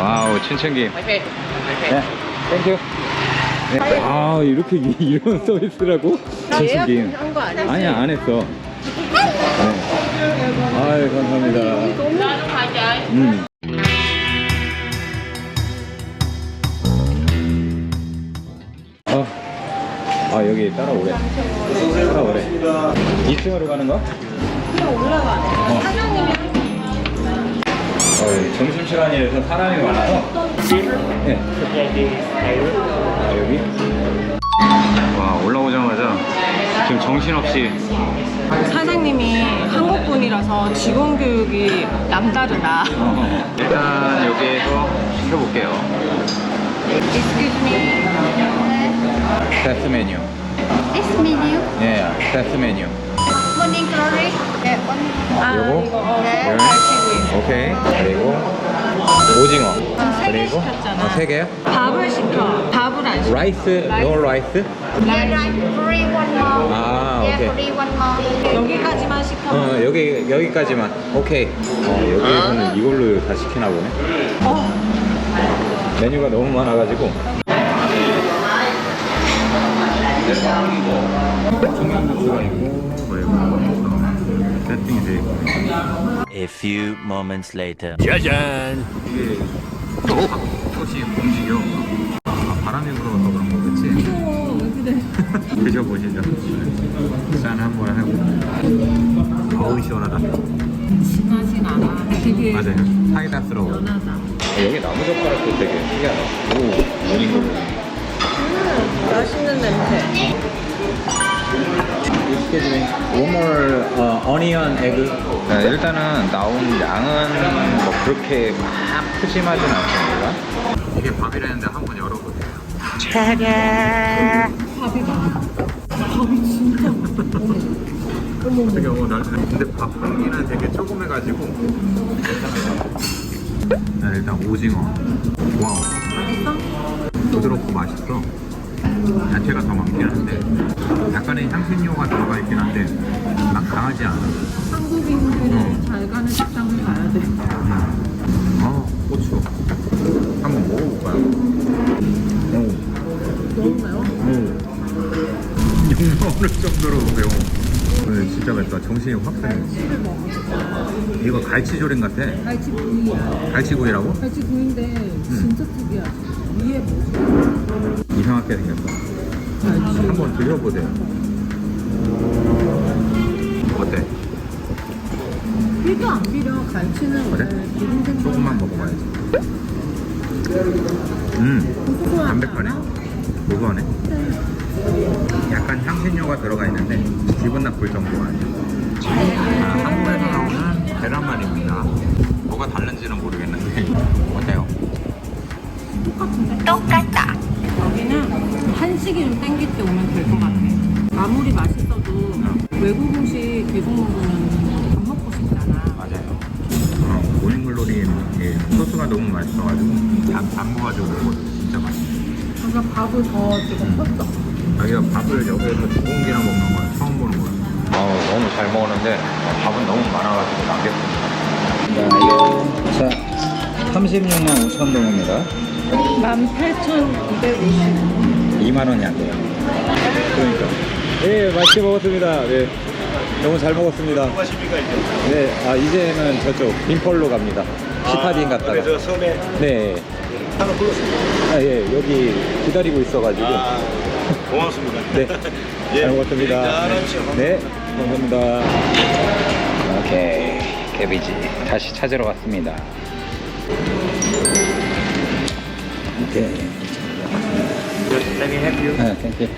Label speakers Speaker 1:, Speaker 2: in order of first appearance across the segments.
Speaker 1: 와우 춘천김 네 땡큐 네. 아 이렇게 이- 이런 서비스라고?
Speaker 2: 한거 아니야?
Speaker 1: 아니야 안 했어 네. 아유 감사합니다 음. 어. 아 여기 따라오래 따라오래 2층으로 가는 거?
Speaker 2: 그냥 올라가네. 사장님이
Speaker 1: 어, 점심시간이라서 사람이 많아서 네. 아 여기? 와 올라오자마자 지금 정신없이
Speaker 2: 사장님이 한국 분이라서 직원 교육이 남다르다.
Speaker 1: 어, 일단 여기에서 시켜볼게요
Speaker 2: Excuse me.
Speaker 1: 패스 메뉴
Speaker 3: This menu,
Speaker 1: 예 패스 메뉴
Speaker 3: morning glory, one.
Speaker 2: 아
Speaker 1: 요거?
Speaker 2: 이거 어,
Speaker 1: 네.
Speaker 2: 갈치구이.
Speaker 1: 오케이 그리고 오징어 그리고
Speaker 2: 시켰잖아.
Speaker 1: 어, 세 개요?
Speaker 2: 밥을 시켜. 밥을 안 시켜.
Speaker 1: 라이스 노 라이스?
Speaker 3: Yeah, right, free one more.
Speaker 1: 아
Speaker 3: yeah,
Speaker 1: 오케이
Speaker 3: free one more.
Speaker 2: 여기까지만 시켜.
Speaker 1: 어 여기 여기까지만 오케이 어 여기에서는 이걸로 다 시키나 보네
Speaker 2: 어.
Speaker 1: 메뉴가 너무 많아가지고 종이국수가 있고 그리고 세팅이 돼 있고
Speaker 4: A few moments later.
Speaker 1: 이게 솥이 움직여 아, 바람이 불어서 그런 거겠지? 드셔보시죠 짠 한번 하고 어우 시원하다
Speaker 2: 진하진 않아. 되게
Speaker 1: 맞아요 사이다스러워
Speaker 2: 연하다.
Speaker 1: 여기 나무 젓가락도 되게 특이하다 오 모닝글로
Speaker 2: 맛있는 냄새.
Speaker 1: Excuse me. One more onion egg. 네, 일단은 나온 양은 뭐 그렇게 막 푸짐하진 않습니다. 이게 밥이라는데 한번 열어보세요.
Speaker 2: 밥이 봐. 밥이 진짜.
Speaker 1: 어떻게 어머 날 근데 밥한 끼는 되게 조그매가지고 괜찮아요. 네, 일단 오징어. 와우.
Speaker 2: 맛있어?
Speaker 1: 부드럽고 맛있어. 야채가 더 많긴 한데 약간의 향신료가 들어가 있긴 한데 막 강하지 않아.
Speaker 2: 한국인들이
Speaker 1: 어.
Speaker 2: 잘 가는 식당을 가야 돼.
Speaker 1: 아 고추 한번 먹어볼까요? 오.
Speaker 2: 너무 매워?
Speaker 1: 욕 나올 정도로 매워 오늘 진짜 맵다 정신이 확 드네 이거 갈치조림 같아
Speaker 2: 갈치 구이야.
Speaker 1: 갈치구이라고?
Speaker 2: 갈치 구이인데 진짜 뭐?
Speaker 1: 이상하게 생겼어. 한번 드셔보세요 어때?
Speaker 2: 비도 안 비려. 갈치는
Speaker 1: 그래?
Speaker 2: 원래 기름 생선.
Speaker 1: 조금만 먹어봐야지 음
Speaker 2: 고소하지
Speaker 1: 담백하네
Speaker 2: 않아?
Speaker 1: 고소하네 약간 향신료가 들어가 있는데 기분 나쁠 정도가 아니야 아, 한국에서 나오는 계란말입니다 뭐가 다른지는 모르겠는데 어때요?
Speaker 2: 똑같다. 여기는 한식이 좀 땡길 때 오면 될 것 같아. 아무리 맛있어도 외국 음식 계속 먹으면 밥 먹고 싶잖아.
Speaker 1: 맞아요. 어, 모닝글로리 예, 소스가 너무 맛있어가지고 밥 담궈가지고 먹어도 진짜 맛있어.
Speaker 2: 그래서 밥을 더 지금 컸어.
Speaker 1: 자기가 밥을 여기에서 두 공기나 먹는 건 처음 보는 거야. 아 너무 잘 먹었는데 밥은 너무 많아가지고 남겼습니다. 자 36만 5천 동입니다.
Speaker 2: 18,250.
Speaker 1: 2만 원이 안 돼요. 그러니까. 예, 맛있게 먹었습니다. 네. 너무 잘 먹었습니다. 네, 아 이제는 저쪽 빈펄로 갑니다. 시타딘 갔다가.
Speaker 5: 그래서 섬에
Speaker 1: 네.
Speaker 5: 하나 불렀습니다.
Speaker 1: 아, 예, 여기 기다리고 있어가지고.
Speaker 5: 아, 고맙습니다.
Speaker 1: 네.
Speaker 5: 예,
Speaker 1: 잘 먹었습니다.
Speaker 5: 일단은
Speaker 1: 네. 감사합니다. 오케이. 개비지. 다시 찾으러 왔습니다. 오케이.
Speaker 5: Let me help you.
Speaker 1: 네, 땡큐.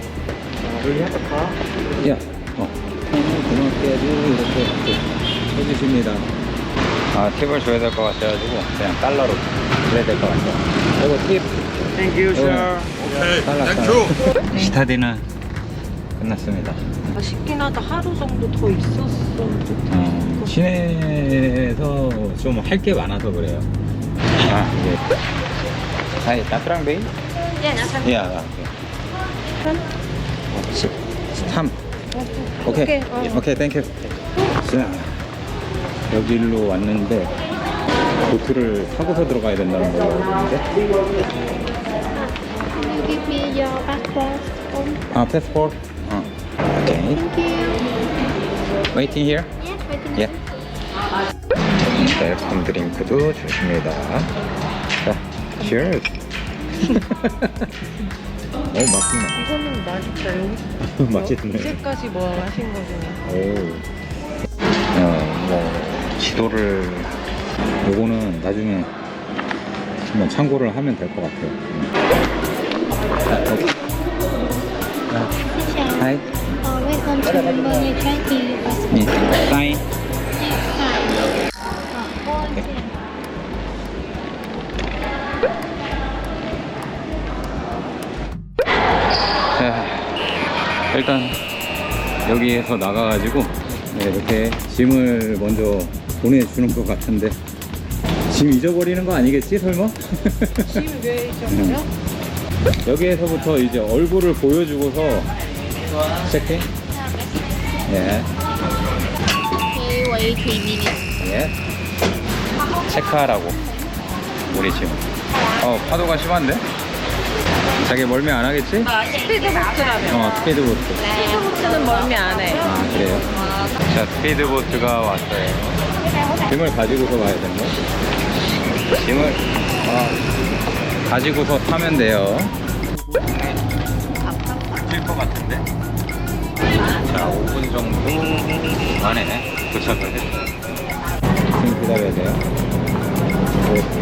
Speaker 5: Do you have a car?
Speaker 1: 야, 어. 고맙게 아주 이렇게 이렇게 해주십니다. 아, 팁을 줘야 될 것 같아가지고 그냥 달러로 그래야 될 것 같아요. 이거 팁
Speaker 5: Thank you,
Speaker 1: sir.
Speaker 5: Okay,
Speaker 1: 달러 달러. 시타디는 끝났습니다.
Speaker 2: 맛있긴 하다. 하루 정도 더 있었으면 좋다.
Speaker 1: 어, 시내에서 좀 할 게 많아서 그래요. 아, 예. 베이?
Speaker 3: Yeah, that's
Speaker 1: 예, 아, 오케이. 10, 3. 오케이.
Speaker 2: 오케이, 어.
Speaker 1: 오케이, 땡큐. 자, 여기로 왔는데 보트를 타고서 들어가야 된다는 걸로 알고 있는데.
Speaker 3: Give me your passport.
Speaker 1: 아, 패스포트. 어. 오케이.
Speaker 3: Thank you.
Speaker 1: Waiting here.
Speaker 3: Yes, waiting.
Speaker 1: 예. 웰컴 드링크도 주십니다. 자, cheers. 오, 맛있네.
Speaker 2: 이거는 맛있다.
Speaker 1: 맛있네.
Speaker 2: 이제까지 뭐 하신 거 중에.
Speaker 1: 오. 어, 뭐, 지도를, 요거는 나중에 한번 참고를 하면 될 것 같아요. 자, 하이.
Speaker 3: Uh, welcome to Money Trekking.
Speaker 1: 예, 사인. 자, 일단 여기에서 나가가지고 네, 이렇게 짐을 먼저 보내주는 것 같은데 짐 잊어버리는 거 아니겠지 설마?
Speaker 2: 지금 왜 잊어버려?
Speaker 1: 여기에서부터 이제 얼굴을 보여주고서 체킹? 예,
Speaker 3: Okay, wait 3 minutes.
Speaker 1: 예. 체크하라고 우리 짐. 어 파도가 심한데? 자기 멀미 안 하겠지?
Speaker 2: 스피드보트라며.
Speaker 1: 어 스피드보트.
Speaker 2: 스피드보트는 멀미 안 해.
Speaker 1: 아 그래요? 자 스피드보트가 왔어요 짐을 가지고서 가야 되는 거? 짐을 아, 가지고서 타면 돼요 뛸것 같은데? 자 5분 정도 안에 도착을 했어요 지금 기다려야 돼요 이렇게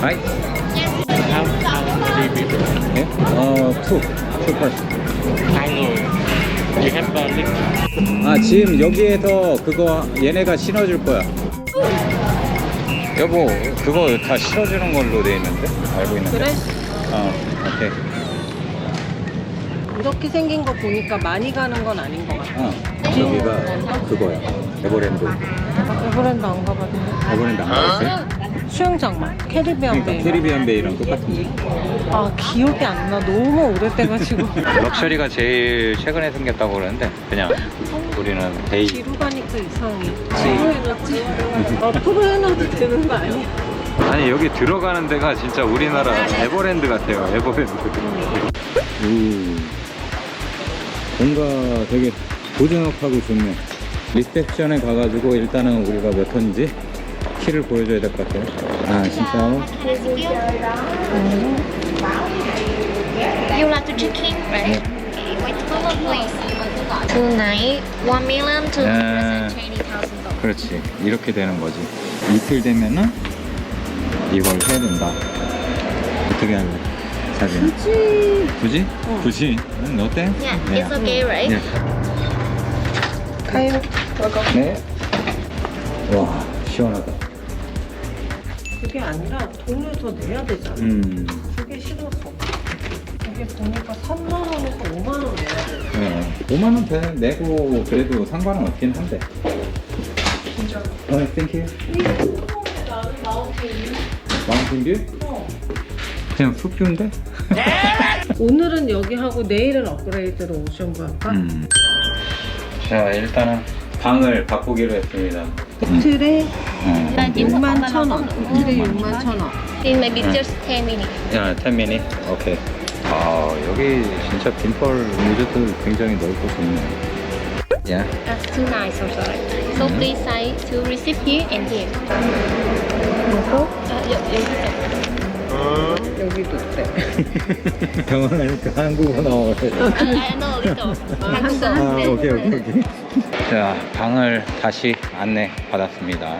Speaker 1: 하이
Speaker 3: Yes.
Speaker 5: How, how many people?
Speaker 1: 예? 어 투, 투 퍼스
Speaker 5: Hello. You have a link?
Speaker 1: 아 지금 여기에서 그거 얘네가 신어줄 거야 여보 그거 다 실어주는 걸로 돼 있는데 알고 있는데
Speaker 2: 그래?
Speaker 1: 어 오케이
Speaker 2: 이렇게 생긴 거 보니까 많이 가는 건 아닌 것 같아.
Speaker 1: 어 여기가 그거야 에버랜드
Speaker 2: 에버랜드 안 가봤는데.
Speaker 1: 에버랜드 안 가봤어요?
Speaker 2: 수영장만. 캐리비안
Speaker 1: 그러니까
Speaker 2: 베이.
Speaker 1: 캐리비안 베이랑 똑같은데
Speaker 2: 아 기억이 안 나. 너무 오래돼가지고.
Speaker 1: 럭셔리가 제일 최근에 생겼다고 그러는데 그냥 우리는 베이
Speaker 2: 뒤로 가니까 이상해. 해놨지. 앞으로 해놔도 되는 거 아니야?
Speaker 1: 아니 여기 들어가는 데가 진짜 우리나라 에버랜드 같아요 에버랜드 오, 뭔가 되게 고즈넉하고 좋네 리셉션에 가가지고 일단은 우리가 몇 턴인지 키를 보여줘야 될 것 같아요 아 진짜
Speaker 3: You like to check in, right? Wait a moment, please. Tonight, 1 million to
Speaker 1: 아.
Speaker 3: 220,000
Speaker 1: 그렇지 이렇게 되는 거지 이틀 되면은 이걸 해야 된다 어떻게 할래 사진
Speaker 2: 굳이
Speaker 1: 굳이? 굳이? 응, 어때?
Speaker 3: Yeah, it's okay, right?
Speaker 1: 네.
Speaker 2: 가요.
Speaker 1: 네. 와 시원하다
Speaker 2: 그게 아니라 돈을 더 내야 되잖아.
Speaker 1: 음
Speaker 2: 그게 싫었어. 이게 보니까 3만 원에서 5만 원 내야 돼.
Speaker 1: 네. 5만 원 돼, 내고 그래도 상관은 없긴 한데. 어, 땡큐. 마운틴 뷰?
Speaker 2: 어.
Speaker 1: 그냥 숲뷰인데?
Speaker 2: 오늘은 여기 하고 내일은 업그레이드로 오션부 할까?
Speaker 1: 음. 자, 일단은 방을 바꾸기로 했습니다.
Speaker 2: 이틀에
Speaker 1: 어.
Speaker 2: 6만 천 원. 이틀에 6만 천 원.
Speaker 3: In maybe just 10 minutes.
Speaker 1: 야, 10 minutes? 오케이. 아, 여기 진짜 빈펄 리조트 굉장히 넓고 좋네. 야,
Speaker 3: That's too nice also. So please say to receive here and here.
Speaker 2: 그리고
Speaker 3: Uh, 여, 여기서.
Speaker 2: 여기도 있대.
Speaker 1: 당황하니까 한국어.
Speaker 3: Uh, I know a little. 한국어.
Speaker 1: 아,
Speaker 3: 네.
Speaker 1: 오케이, 오케이, 오케이. 자, 방을 다시 안내 받았습니다.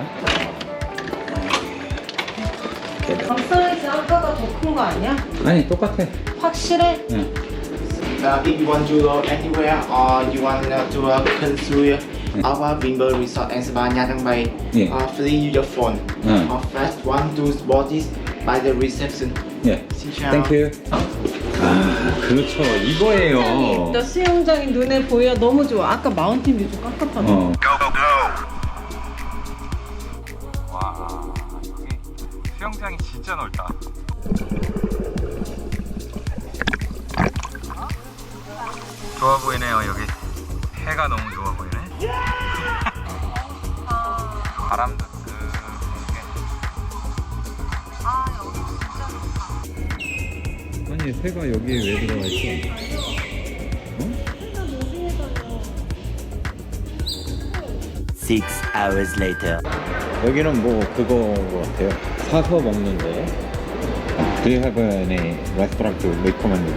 Speaker 2: 밥상에서 아까가 더 큰 거 아니야?
Speaker 1: 아니, 똑같아.
Speaker 2: 확실해?
Speaker 1: 응.
Speaker 6: Uh, if you want to go anywhere or you want uh, to uh, consume our Wimble Resort and Spa Nha Bay,
Speaker 1: Yeah.
Speaker 6: uh, free your phone
Speaker 1: Mm.
Speaker 6: or fast one to bodies by the reception.
Speaker 1: 예.
Speaker 6: Xin chào.
Speaker 1: 그렇죠. 이거예요.
Speaker 2: 나 수영장이 눈에 보여 너무 좋아. 아까 마운틴 뷰도 깝깝하네.
Speaker 1: 어. 와, 여기 수영장이 진짜 넓다. 좋아 보이네요, 여기. 해가 너무 좋아 보이네. 바람도 아니 새가 여기에 왜 들어가 있어?
Speaker 4: Six hours later.
Speaker 1: 여기는 뭐 그거 같아요. 사서 먹는 데. Do you have any restaurant to recommend?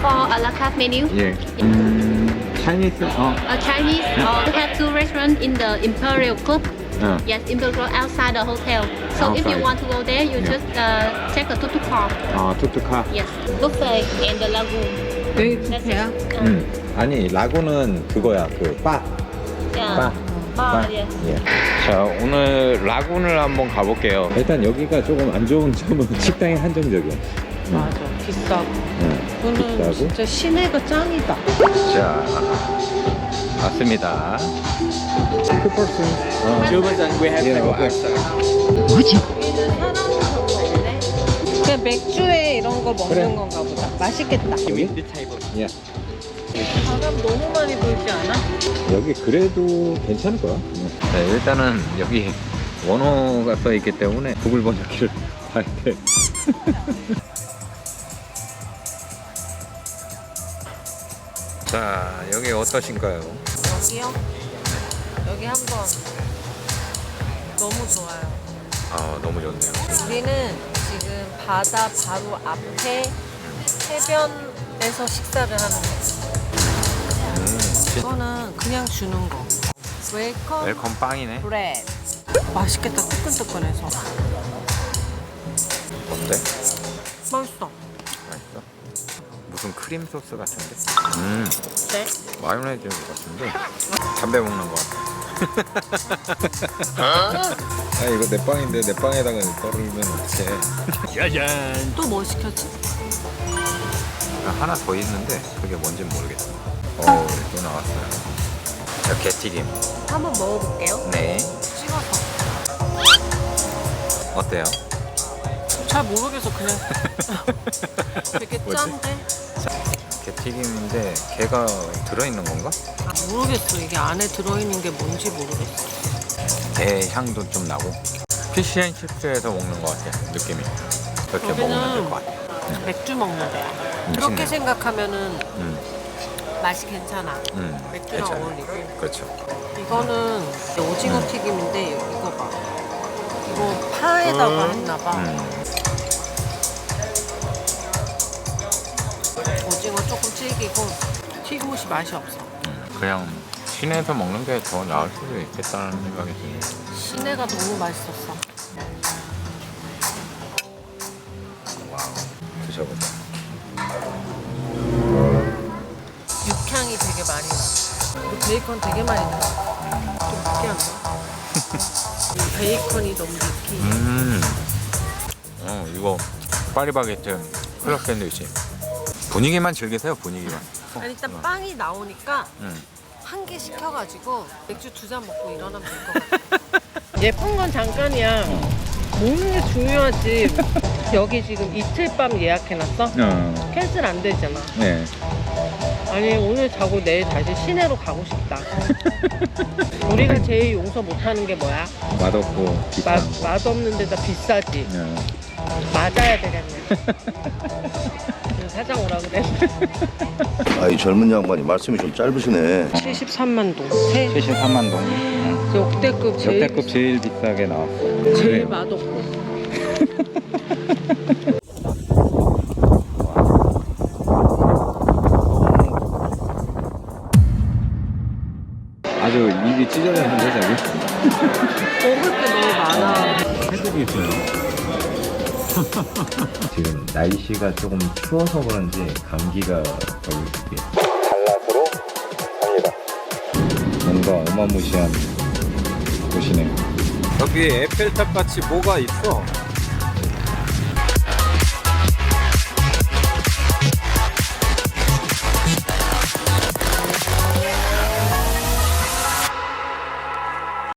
Speaker 3: For a la carte menu,
Speaker 1: 예. 음, Chinese. 어.
Speaker 3: a Chinese, uh, we have two restaurants in the Imperial Club.
Speaker 1: 어.
Speaker 3: Yes, Imperial Club outside the hotel. So if you
Speaker 1: Outside.
Speaker 3: want to go there, you
Speaker 1: Yeah.
Speaker 3: just uh, take a tuk-tuk car.
Speaker 1: 아, 툭툭카.
Speaker 3: Yes, buffet and the lagoon.
Speaker 2: 여기
Speaker 3: That's
Speaker 2: 뷔페야?
Speaker 3: it. Uh,
Speaker 1: 음. 아니, 라구는 그거야. 그 바.
Speaker 3: yeah.
Speaker 1: 바.
Speaker 3: Bar, yes.
Speaker 1: 예. 자, 오늘 라군을 한번 가볼게요. 일단 여기가 조금 안 좋은 점은 식당이 한정적이야.
Speaker 2: 맞아 비싸고
Speaker 1: 응.
Speaker 2: 저는
Speaker 1: 비싸고.
Speaker 2: 진짜 시내가 짱이다
Speaker 1: 자, 왔습니다. Two person. 어.
Speaker 5: Two person we have
Speaker 1: Yeah,
Speaker 5: to go
Speaker 1: okay.
Speaker 5: outside.
Speaker 2: 없네 그냥 맥주에 이런 거 먹는
Speaker 1: 그래.
Speaker 2: 건가 보다 맛있겠다
Speaker 5: With the table.
Speaker 1: 예.
Speaker 2: 바람 너무 많이 불지 않아?
Speaker 1: 여기 그래도 괜찮을 거야. 네, 일단은 여기 원호가 써 있기 때문에 구글 번역기를 봐야 돼. 자, 여기 어떠신가요?
Speaker 2: 여기요? 여기 한번 너무 좋아요
Speaker 1: 아, 너무 좋네요.
Speaker 2: 우리는 지금 바다 바로 앞에 해변에서 식사를 하는 거예요 이거는 그냥 주는 거 웰컴
Speaker 1: 웰컴 빵이네.
Speaker 2: 브레드 맛있겠다 뜨끈뜨끈해서
Speaker 1: 어때?
Speaker 2: 맛있어
Speaker 1: 맛있어? 무슨 크림 소스 같은데? 음,
Speaker 2: 네?
Speaker 1: 마요네즈 같은데? 담배 먹는 거 같아. 아, 이거 내 빵인데 내 빵에다가 떨으면 어떡해.
Speaker 5: 짜잔.
Speaker 2: 또 뭐 시켰지?
Speaker 1: 하나 더 있는데 그게 뭔진 모르겠어. 어, 또 나왔어요. 자, 게튀김.
Speaker 2: 한번 먹어볼게요
Speaker 1: 네.
Speaker 2: 찍어서
Speaker 1: 어때요?
Speaker 2: 잘 모르겠어 그냥 되게
Speaker 1: 뭐지?
Speaker 2: 짠데?
Speaker 1: 게튀김인데 게가 들어있는 건가?
Speaker 2: 아, 모르겠어 이게 안에 들어있는 게 뭔지 모르겠어
Speaker 1: 게 향도 좀 나고. 피시앤칩스에서 먹는 것 같아, 느낌이. 그렇게
Speaker 2: 여기는
Speaker 1: 먹으면 될 것 같아.
Speaker 2: 맥주 먹는 데야
Speaker 1: 음,
Speaker 2: 그렇게
Speaker 1: 맛있네.
Speaker 2: 생각하면은
Speaker 1: 음,
Speaker 2: 맛이 괜찮아
Speaker 1: 음.
Speaker 2: 맥주랑
Speaker 1: 괜찮아요.
Speaker 2: 어울리고
Speaker 1: 그렇죠.
Speaker 2: 이거는 오징어
Speaker 1: 음.
Speaker 2: 튀김인데 이거 봐 이거 파에다가 했나 봐
Speaker 1: 음.
Speaker 2: 질기고 튀김옷이 맛이 없어
Speaker 1: 음, 그냥 시내에서 먹는 게 더 나을 수도 있겠다는 생각이 드네요.
Speaker 2: 시내가 너무 맛있었어
Speaker 1: 와우. 드셔보자.
Speaker 2: 육향이 되게 많이 나 그리고 베이컨 되게 많이 들어 좀 느끼한데 이 베이컨이 너무 느끼해
Speaker 1: 음. 어, 이거 파리바게트 클럽 샌드위치. 분위기만 즐기세요, 분위기만.
Speaker 2: 아니 일단 빵이 나오니까
Speaker 1: 음.
Speaker 2: 한개 시켜가지고 맥주 두 잔 먹고 일어나면 될 것 같아 예쁜 건 잠깐이야 먹는 게 중요하지 여기 지금 이틀 밤 예약해놨어?
Speaker 1: 어.
Speaker 2: 캔슬 안 되잖아
Speaker 1: 네.
Speaker 2: 아니 오늘 자고 내일 다시 시내로 가고 싶다 우리가 제일 용서 못하는 게 뭐야?
Speaker 1: 맛없고
Speaker 2: 맛,
Speaker 1: 비싼 거.
Speaker 2: 맛없는 데다 비싸지
Speaker 1: 네.
Speaker 2: 맞아야 되겠네 사장 오라 그래
Speaker 7: 아, 이 젊은 양반이 말씀이 좀 짧으시네.
Speaker 2: 73만 동 세,
Speaker 1: 73만 동. 응.
Speaker 2: 역대급 제일
Speaker 1: 역대급 제일 비싸게 나왔어.
Speaker 2: 제일
Speaker 1: 그래요.
Speaker 2: 맛없고
Speaker 1: 아주 입이 찢어졌는데 저기.
Speaker 2: 먹을 게 너무 많아
Speaker 1: 해들이 있어요. 지금 날씨가 조금 추워서 그런지 감기가 걸릴 수도 있어요. 달라스로 갑니다. 뭔가 어마무시한 곳이네요. 여기 에펠탑 같이 뭐가 있어.